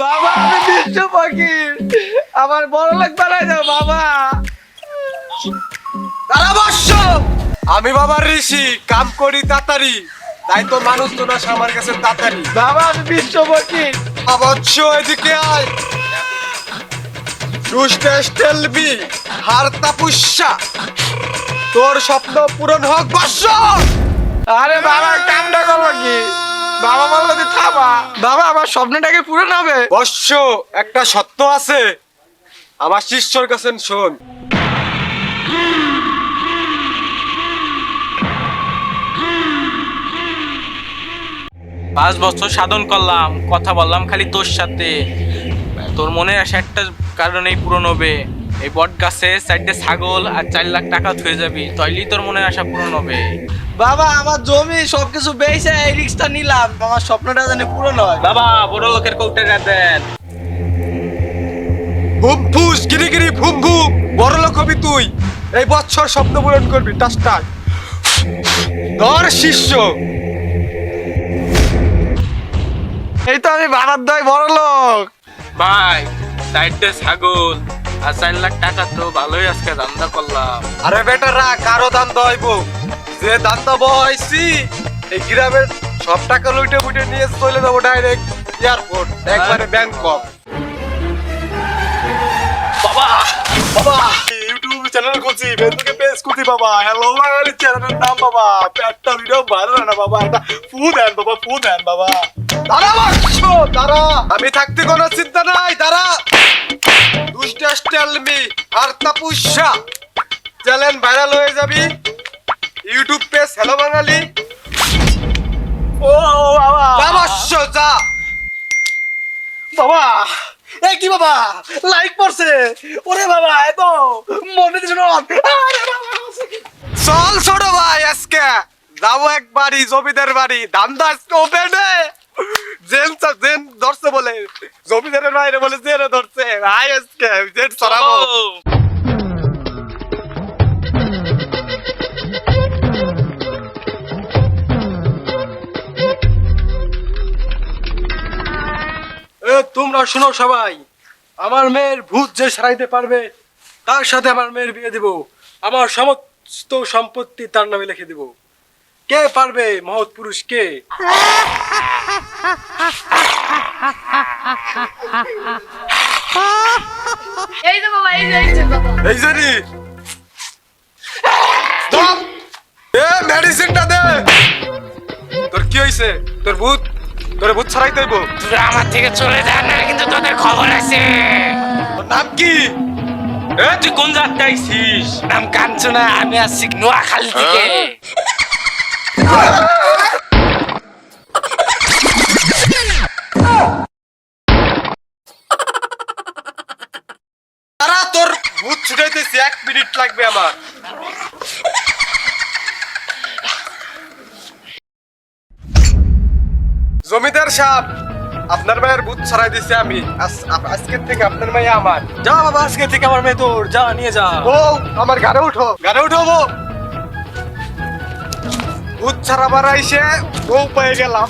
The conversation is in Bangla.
বাবা আমি বিশ্ব পাখি। আমার বড় লোক বানাই বাবা। দাঁড়া বর্ষ আমি বাবা ঋষি কাম করি তাড়াতাড়ি। তাই তো মানুষ তো না আমার কাছে তাড়াতাড়ি। বাবা আমি বিশ্ব পাখি অবশ্য এদিকে আয়। টেলবি হার তাপুষ্যা তোর স্বপ্ন পূরণ হোক বর্ষ আরে বাবা কামটা করব কি? বাবা বলল যে থামা। বাবা আমার স্বপ্নটাকে পূরণ হবে। বর্ষ একটা সত্য আছে। আমার শিষ্যর কাছে শোন। পাঁচ বছর সাধন করলাম কথা বললাম খালি তোর সাথে। তোর মনে আসে একটা কারণেই পূরণ হবে। এই বট গাছে চারটে ছাগল আর চার লাখ টাকা থুয়ে যাবি তাইলেই তোর মনে আসা পূরণ হবে। বাবা আমার জমি সবকিছু বেচে এই রিক্সটা নিলাম আমার স্বপ্নটা জানি পূরণ হয়। বাবা বড় লোকের কৌটাটা দেন। ভুম ফুস গিরি গিরি ভুম ভুম বড় লোক হবি তুই। এই বছর স্বপ্ন পূরণ করবি টাস টাস। ধর শিষ্য। এই তো আমি বাবার দয় বড় লোক। ভাই চারটে ছাগল আর চার লাখ টাকা তো ভালোই আজকে ধান্দা করলাম। আরে বেটারা কারও দান দইব যে দান দেবো হয়েছি এই গ্রামের সব টাকা লুটে বুটে নিয়ে চলে যাব ডাইরেক্ট এয়ারপোর্ট একবারে ব্যাংকক। বাবা বাবা ইউটিউব চ্যানেল খুলছি ফেসবুকে পেজ বাবা হ্যালো বাঙালি চ্যানেলের নাম বাবা একটা ভিডিও ভাইরাল না বাবা একটা ফু দেন বাবা ফু দেন বাবা। দাঁড়া বাক্স দাঁড়া। আমি থাকতে কোনো চিন্তা নাই দাঁড়া। দুষ্টাস টেল মি আর তাপুষা চ্যানেল ভাইরাল হয়ে যাবি। ইউটিউব পেজ হ্যালো বাঙালি ও বাবা। বাবা যা। বাবা এ কি বাবা? লাইক পড়ছে ওরে বাবা এত মনে দিছ না। আরে বাবা চল ছোট ভাই আজকে। যাব একবারই জমিদার বাড়ি। ধান্দা আজকে ওপেনে জেন জেন ধরছে বলে। জমিদারের বাইরে বলে জেনে ধরছে। আই আজকে জেন সরাবো তোমরা শোনো সবাই। আমার মেয়ের ভূত যে সারাইতে পারবে তার সাথে আমার মেয়ের বিয়ে দিব। আমার সমস্ত সম্পত্তি তার নামে লিখে দিব। কে পারবে মহৎ পুরুষ কে? এই যে বাবা এই যে এই যে বাবা। এই জানি দাম এ মেডিসিনটা দে। তোর কি হইছে? তোর ভূত? তোর ভূত ছাড়াইতে হইব তোরা আমার থেকে চলে যা না কিন্তু তোদের খবর আছে। নাম কি? এ? তুই কোন জাতটা আইছিস? নাম কাঞ্চনা আমি আসছি নোয়াখালী থেকে। তারা তোর ভূত ছুটাইতেছি এক মিনিট লাগবে আমার। জমিদার সাহেব আপনার মায়ের ভূত ছাড়াই দিছি আমি। আজকে আজকের থেকে আপনার মেয়ে আমার। যা বাবা আজকে থেকে আমার মেয়ে তোর। যা নিয়ে যা। ও আমার ঘরে উঠো। ঘরে উঠো বউ। ভূত ছাড়াবার আইসে বউ পেয়ে গেলাম।